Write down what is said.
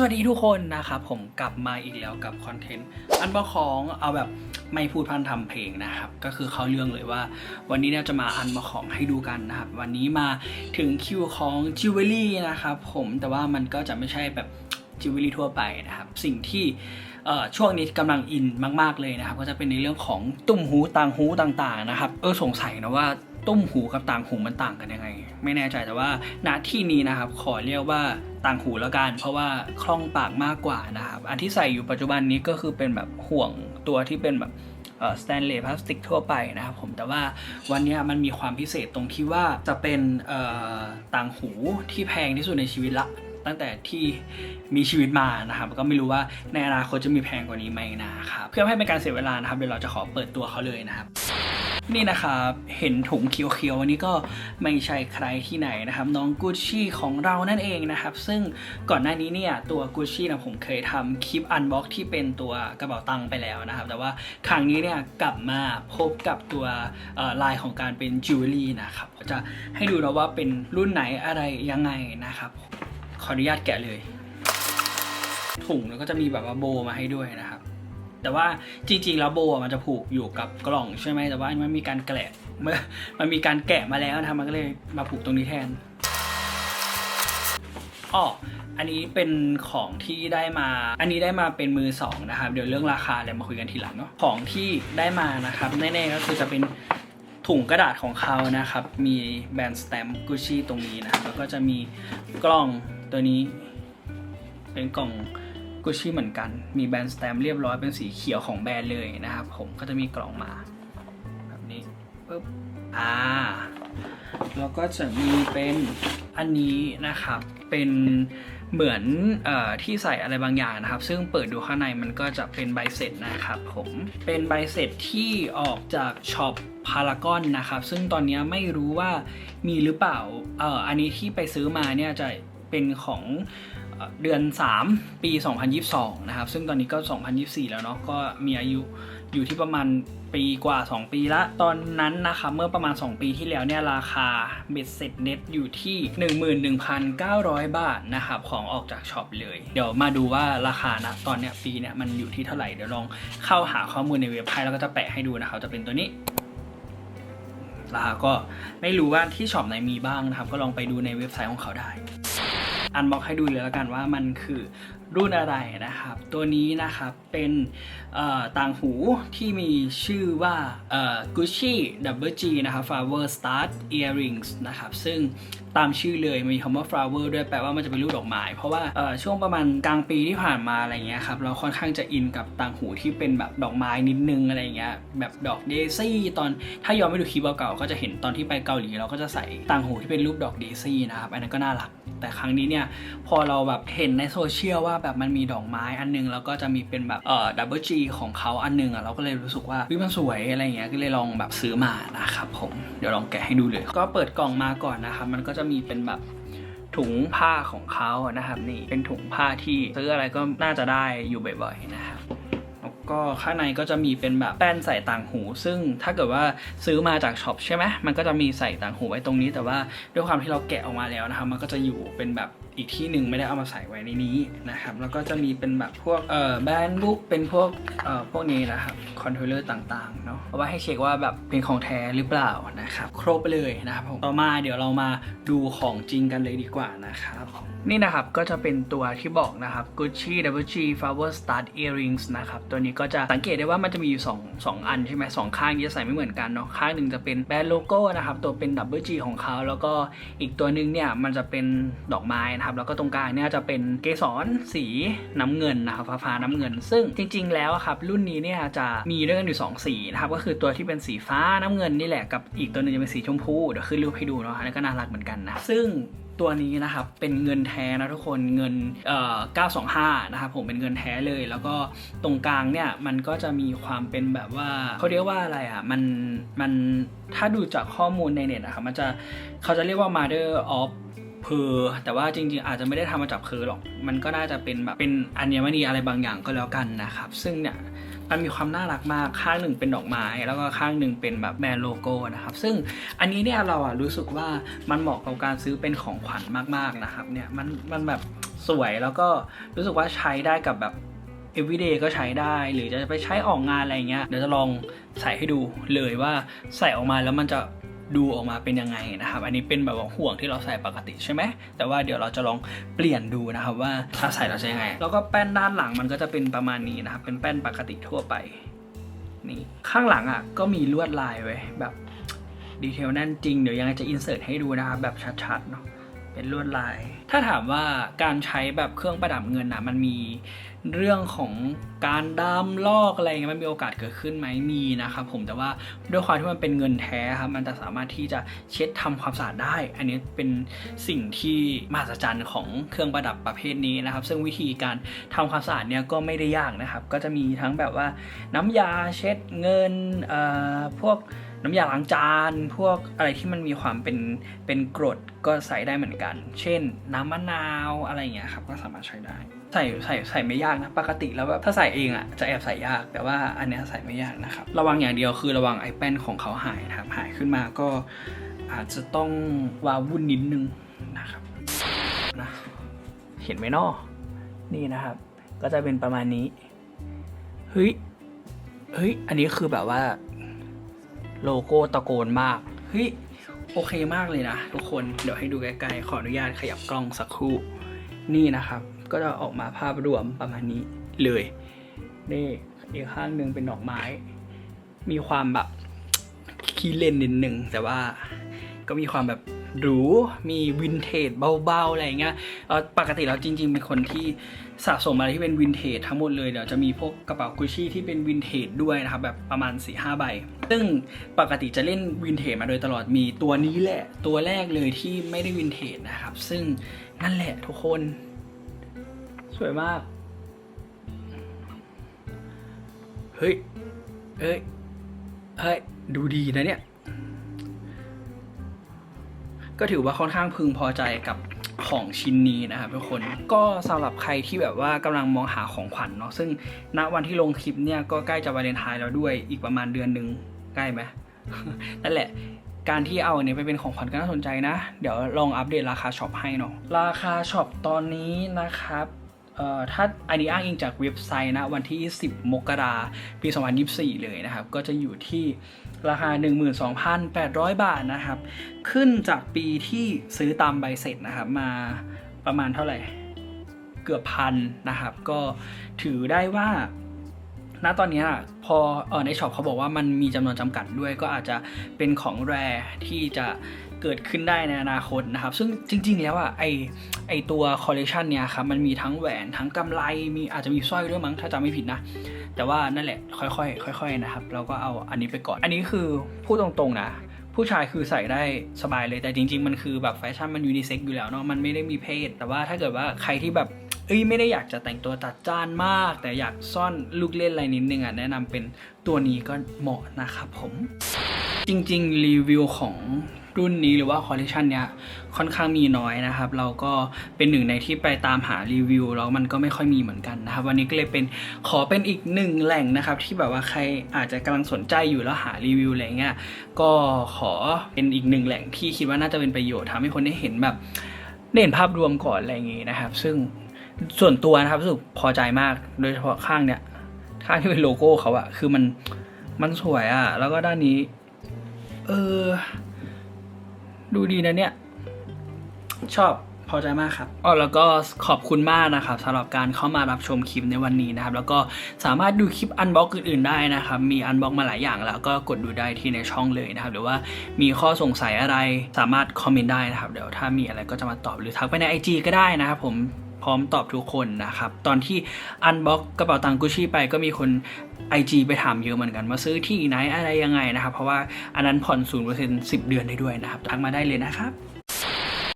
สวัสดีทุกคนนะครับผมกลับมาอีกแล้วกับคอนเทนต์อันบอของเอาแบบไม่พูดพันทำเพลงนะครับ ก็คือเขาเรื่องเลยว่า วันนี้เนี่ยจะมาอันบอของให้ดูกันนะครับ วันนี้มาถึงคิวของจิวเวลรี่นะครับผมแต่ว่ามันก็จะไม่ใช่แบบจิวเวลรี่ทั่วไปนะครับ สิ่งที่ช่วงนี้กำลังอินมาก ๆเลยนะครับ ก็จะเป็นในเรื่องของตุ่มหูต่างหูต่าง ๆ นะครับ เออสงสัยนะว่า ตุ้มหูกับต่างหูมันต่างกันยังไง ไม่แน่ใจแต่ว่าณที่นี้นะครับขอเรียกว่าต่างหูแล้วกัน เพราะว่าคล่องปากมากกว่านะครับอันที่ใส่อยู่ปัจจุบันนี้ก็คือเป็นแบบห่วงตัวที่เป็นแบบสแตนเลสพลาสติกทั่วไปนะครับผมแต่ว่าวันนี้มันมีความพิเศษตรงที่ว่าจะเป็นต่างหูที่แพงที่สุดในชีวิตละตั้งแต่ที่มีชีวิตมานะครับก็ไม่รู้ว่าในอนาคตจะมีแพงกว่านี้ไหมนะครับเพื่อให้เป็นการเสียเวลานะครับเดี๋ยวเราจะขอเปิดตัวเขาเลยนะครับ นี่นะครับเห็นถุงเขียวๆอันนี้ก็ไม่ใช่ใครที่ไหนนะครับ น้องกุชชี่ของเรานั่นเองนะครับ ซึ่งก่อนหน้านี้เนี่ยตัวกุชชี่นะผมเคยทำคลิปอันบ็อกที่เป็นตัวกระเป๋าตังค์ไปแล้วนะครับ แต่ว่าครั้งนี้เนี่ยกลับมาพบกับตัวลายของการเป็นจิวเวลรี่นะครับจะให้ดูนะว่าเป็นรุ่นไหนอะไรยังไงนะครับ ขออนุญาตแกะเลย ถุงแล้วก็จะมีแบบว่าโบมาให้ด้วยนะครับ แต่ว่าจริงๆแล้วโบมันจะผูกอยู่กับกล่องใช่ไหมแต่ว่ามันมีการแกะเมื่อมันมีการแกะมาแล้วนะมันก็เลยมาผูกตรงนี้แทนอ้ออันนี้เป็นของที่ได้มา อันนี้ได้มาเป็นมือสองนะครับ เดี๋ยวเรื่องราคาเดี๋ยวมาคุยกันทีหลังเนาะ ของที่ได้มานะครับแน่ๆก็คือจะเป็นถุงกระดาษของเขานะครับ มีแบรนด์สแตมป์กุชชี่ตรงนี้นะครับ แล้วก็จะมีกล้องตัวนี้ เป็นกล่อง กุชชี่เหมือนกัน มีแบรนด์สแตมป์เรียบร้อยเป็นสีเขียวของแบรนด์เลยนะครับ ผมก็จะมีกล่องมา แบบนี้ปึ๊บอ่าแล้วก็จะมีเป็นอันนี้นะครับ เป็นเหมือนออที่ใส่อะไรบางอย่างนะครับ ซึ่งเปิดดูข้างในมันก็จะเป็นใบเสร็จนะครับผมเป็นใบเสร็จที่ออกจากช็อปพารากอนนะครับ ซึ่งตอนนี้ไม่รู้ว่ามีหรือเปล่าเอออันนี้ที่ไปซื้อมาเนี่ยจะเป็นของ เอ่อเดือน 3 ปี 2022 นะครับ ซึ่งตอนนี้ก็ 2024 แล้วเนาะ ก็มีอายุอยู่ที่ประมาณปีกว่า 2 ปีละ ตอนนั้นนะครับเมื่อประมาณ 2 ปีที่แล้วเนี่ยราคาเบ็ดเสร็จเน็ตอยู่ที่ 11,900 บาทนะครับของออกจากช็อปเลย เดี๋ยวมาดูว่าราคานะตอนเนี้ยปีเนี้ยมันอยู่ที่เท่าไหร่ เดี๋ยวลองเข้าหาข้อมูลในเว็บให้แล้วก็จะแปะให้ดูนะครับจะเป็นตัวนี้ราคาก็ไม่รู้ว่าที่ช็อปไหนมีบ้างนะครับ ก็ลองไปดูในเว็บไซต์ของเขาได้ อันบอกให้ดูเลยแล้วกันว่ามันคือรุ่นอะไรนะครับ ตัวนี้นะครับเป็นต่างหูที่มีชื่อว่า Gucci Double G นะครับ Flower Start Earrings นะครับ ซึ่ง ตามชื่อเลยมีคำว่า flower ด้วยแปลว่ามันจะเป็นรูปดอกไม้เพราะว่าช่วงประมาณกลางปีที่ผ่านมาอะไรเงี้ยครับเราค่อนข้างจะอินกับต่างหูที่เป็นแบบดอกไม้นิดนึงอะไรเงี้ยแบบดอกเดซี่ตอนถ้าย้อนไปดูคลิปเก่าๆก็จะเห็นตอนที่ไปเกาหลีเราก็จะใส่ต่างหูที่เป็นรูปดอกเดซี่นะครับอันนั้นก็น่ารัก แต่ครั้งนี้เนี่ยพอเราแบบเห็นในโซเชียลว่าแบบมันมีดอกไม้อันนึงแล้วก็จะมีเป็นแบบเอ่อดับเบิลจีของเขาอันนึงอะเราก็เลยรู้สึกว่าวิมันสวยอะไรเงี้ยก็เลยลองแบบซื้อมานะครับผมเดี๋ยวลองแกะให้ดูเลย ก็เปิดกล่องมาก่อนนะครับมันก็จะมีเป็นแบบถุงผ้าของเขานะครับนี่เป็นถุงผ้าที่ซื้ออะไรก็น่าจะได้อยู่บ่อยๆนะครับแล้วก็ข้างในก็จะมีเป็นแบบแป้นใส่ต่างหู ซึ่งถ้าเกิดว่าซื้อมาจากช็อปใช่ไหมมันก็จะมีใส่ต่างหูไว้ตรงนี้ แต่ว่าด้วยความที่เราแกะออกมาแล้วนะครับมันก็จะอยู่เป็นแบบ อีกที่หนึ่งไม่ได้เอามาใส่ไว้ในนี้นะครับ แล้วก็จะมีเป็นแบบพวกเอ่อแบนบุ๊กเป็นพวกเอ่อพวกนี้นะครับคอนโทรลเลอร์ต่างๆเนาะเอาไว้ให้เช็คว่าแบบเป็นของแท้หรือเปล่านะครับครบไปเลยนะครับผมต่อมาเดี๋ยวเรามาดูของจริงกันเลยดีกว่านะครับนี่นะครับก็จะเป็นตัวที่บอกนะครับ Gucci Double G Flower Stud Earrings นะครับตัวนี้ก็จะสังเกตได้ว่ามันจะมีอยู่2 2อันใช่ไหมสองข้างที่จะใส่ไม่เหมือนกันเนาะข้างหนึ่งจะเป็นแบรนด์โลโก้นะครับตัวเป็น Double G ของเขาแล้วก็อีกตัวหนึ่งเนี่ยมันจะเป็นดอกไม้นะครับแล้วก็ตรงกลางเนี่ยจะเป็นเกสรสีน้ำเงินนะครับฟ้าฟ้าน้ำเงิน ซึ่งจริง ๆ แล้วครับรุ่นนี้เนี่ยจะมีด้วยกันอยู่สองสีนะครับก็คือตัวที่เป็นสีฟ้าน้ำเงินนี่แหละกับอีกตัวหนึงจะเป็นสีชมพูเดี๋ยวขึ้นรูปให้ดูเนาะอันนี้ก็น่ารักเหมือนกันนะซึ่งตัวนี้นะครับเป็นเงินแท้นะทุกคนเงินเอ่อ925 นะครับผมเป็นเงินแท้เลย แล้วก็ตรงกลางเนี่ยมันก็จะมีความเป็นแบบว่าเขาเรียกว่าอะไรอะมันมันถ้าดูจากข้อมูลในเน็ตอะครับมันจะเขาจะเรียกว่า mother of เพอแต่ว่าจริง ๆ อาจจะไม่ได้ทำมาจากเพอหรอก มันก็น่าจะเป็นแบบเป็นอัญมณีอะไรบางอย่างก็แล้วกันนะครับ ซึ่งเนี่ยมันมีความน่ารักมากข้างหนึ่งเป็นดอกไม้ แล้วก็ข้างหนึ่งเป็นแบบแบรนด์โลโก้นะครับ ซึ่งอันนี้เนี่ยเราอะรู้สึกว่ามันเหมาะกับการซื้อเป็นของขวัญมากๆนะครับเนี่ยมันมันแบบสวยแล้วก็รู้สึกว่าใช้ได้กับแบบ everyday ก็ใช้ได้ หรือจะไปใช้ออกงานอะไรเงี้ยเดี๋ยวจะลองใส่ให้ดูเลยว่าใส่ออกมาแล้วมันจะ ดูออกมาเป็นยังไงนะครับ อันนี้เป็นแบบว่าห่วงที่เราใส่ปกติใช่ไหม แต่ว่าเดี๋ยวเราจะลองเปลี่ยนดูนะครับว่าถ้าใส่เราจะยังไง แล้วก็แป้นด้านหลังมันก็จะเป็นประมาณนี้นะครับ เป็นแป้นปกติทั่วไป นี่ข้างหลังอะก็มีลวดลายไว้แบบดีเทลแน่นจริง เดี๋ยวยังไงจะอินเสิร์ตให้ดูนะครับแบบชัดๆเนาะ เป็นลวดลาย ถ้าถามว่าการใช้แบบเครื่องประดับเงินนะมันมีเรื่องของการดำลอกอะไรเงี้ยมันมีโอกาสเกิดขึ้นไหมมีนะครับผมแต่ว่าด้วยความที่มันเป็นเงินแท้ครับมันจะสามารถที่จะเช็ดทำความสะอาดได้ อันนี้เป็นสิ่งที่มหัศจรรย์ของเครื่องประดับประเภทนี้นะครับ ซึ่งวิธีการทำความสะอาดเนี่ยก็ไม่ได้ยากนะครับ ก็จะมีทั้งแบบว่าน้ำยาเช็ดเงินเอ่อพวก น้ำยาล้างจานพวกอะไรที่มันมีความเป็นเป็นกรดก็ใส่ได้เหมือนกัน เช่น น้ำมะนาวอะไรอย่างเงี้ยครับก็สามารถใช้ได้ ใส่ใส่ใส่ไม่ยากนะปกติแล้วแบบถ้าใส่เองอะจะแอบใส่ยากแต่ว่าอันเนี้ยใส่ไม่ยากนะครับระวังอย่างเดียวคือระวังไอ้แป้นของเขาหายนะครับหายขึ้นมาก็อาจจะต้องวาวุ่นนิดนึงนะครับนะเห็นไหมนอนี่นะครับ ก็จะเป็นประมาณนี้เฮ้ยเฮ้ยอันนี้คือแบบว่า โลโก้ตะโกนมากเฮ้ยโอเคมากเลยนะทุกคนเดี๋ยวให้ดูใกล้ๆขออนุญาตขยับกล้องสักครู่ นี่นะครับ ก็จะออกมาภาพรวมประมาณนี้เลย นี่อีกข้างหนึ่งเป็นดอกไม้ มีความแบบขี้เล่นนิดหนึ่งแต่ว่าก็มีความแบบ หรูมีวินเทจเบาๆอะไรเงี้ยเอ่อปกติแล้วจริง ๆ เป็นคนที่สะสมอะไรที่เป็นวินเทจทั้งหมดเลยเดี๋ยวจะมีพวกกระเป๋ากุชชี่ที่เป็นวินเทจด้วยนะครับแบบประมาณ4ีหใบ ซึ่งปกติจะเล่นวินเทจมาโดยตลอดมีตัวนี้แหละ ตัวแรกเลยที่ไม่ได้วินเทจนะครับ ซึ่งนั่นแหละทุกคน สวยมาก เฮ้ยเฮ้ยเฮ้ยดูดีนะเนี่ย ก็ถือว่าค่อนข้างพึงพอใจกับของชิ้นนี้นะครับทุกคนก็สำหรับใครที่แบบว่ากำลังมองหาของขวัญเนาะซึ่งณวันที่ลงคลิปเนี่ยก็ใกล้จะวาเลนไทน์แล้วด้วยอีกประมาณเดือนหนึ่งใกล้ไหมนั่นแหละการที่เอาอันนี้ไปเป็นของขวัญก็น่าสนใจนะ เดี๋ยวลองอัปเดตราคาช็อปให้เนาะราคาช็อปตอนนี้นะครับ ถ้าอันนี้อ้างอิงจากเว็บไซต์นะวันที่ 10 มกราปี 2024 เลยนะครับ ก็จะอยู่ที่ราคา 12,800 บาทนะครับ ขึ้นจากปีที่ซื้อตามใบเสร็จนะครับมาประมาณเท่าไหร่เกือบพันนะครับ ก็ถือได้ว่าณตอนนี้พอเออในช็อปเขาบอกว่ามันมีจำนวนจำกัดด้วย ก็อาจจะเป็นของแรที่จะ เกิดขึ้นได้ในอนาคตนะครับ ซึ่งจริง ๆ แล้วอะไอไอตัวคอลเลกชันเนี้ยครับมันมีทั้งแหวนทั้งกำไรมีอาจจะมีสร้อยด้วยมั้งถ้าจำไม่ผิดนะ แต่ว่านั่นแหละค่อยๆค่อย ๆ นะครับ เราก็เอาอันนี้ไปก่อน อันนี้คือพูดตรงๆนะผู้ชายคือใส่ได้สบายเลยแต่จริง ๆ มันคือแบบแฟชั่นมันยูนิเซ็กอยู่แล้วเนาะมันไม่ได้มีเพศ แต่ว่าถ้าเกิดว่าใครที่แบบเอ้ยไม่ได้อยากจะแต่งตัวจัดจ้านมาก แต่อยากซ่อนลูกเล่นอะไรนิดนึงอะแนะนำเป็นตัวนี้ก็เหมาะนะครับผม จริง ๆ รีวิวของ รุ่นนี้หรือว่าคอลเลคชันเนี้ยค่อนข้างมีน้อยนะครับ เราก็เป็นหนึ่งในที่ไปตามหารีวิวแล้วมันก็ไม่ค่อยมีเหมือนกันนะครับ วันนี้ก็เลยเป็นขอเป็นอีกหนึ่งแหล่งนะครับ ที่แบบว่าใครอาจจะกำลังสนใจอยู่แล้วหารีวิวอะไรเงี้ยก็ขอเป็นอีกหนึ่งแหล่งที่คิดว่าน่าจะเป็นประโยชน์ทำให้คนได้เห็นแบบได้เห็นภาพรวมก่อนอะไรอย่างงี้นะครับ ซึ่งส่วนตัวนะครับรู้สึกพอใจมากโดยเฉพาะข้างเนี้ยข้างที่เป็นโลโก้เขาอะคือมันมันสวยอะแล้วก็ด้านนี้ เออ ดูดีนะเนี่ย ชอบพอใจมากครับอ๋อแล้วก็ขอบคุณมากนะครับสำหรับการเข้ามารับชมคลิปในวันนี้นะครับ แล้วก็สามารถดูคลิปอันบล็อกอื่น ๆ ได้นะครับ มีอันบล็อกมาหลายอย่างแล้วก็กดดูได้ที่ในช่องเลยนะครับ หรือว่ามีข้อสงสัยอะไรสามารถคอมเมนต์ได้นะครับ เดี๋ยวถ้ามีอะไรก็จะมาตอบหรือทักไปใน IG ก็ได้นะครับผม พร้อมตอบทุกคนนะครับ ตอนที่อันบ็อกกระเป๋าตังกุชชี่ไปก็มีคน IG ไปถามเยอะเหมือนกันว่าซื้อที่ไหนอะไรยังไงนะครับ เพราะว่าอันนั้นผ่อน0% 10 เดือนได้ด้วยนะครับทักมาได้เลยนะครับ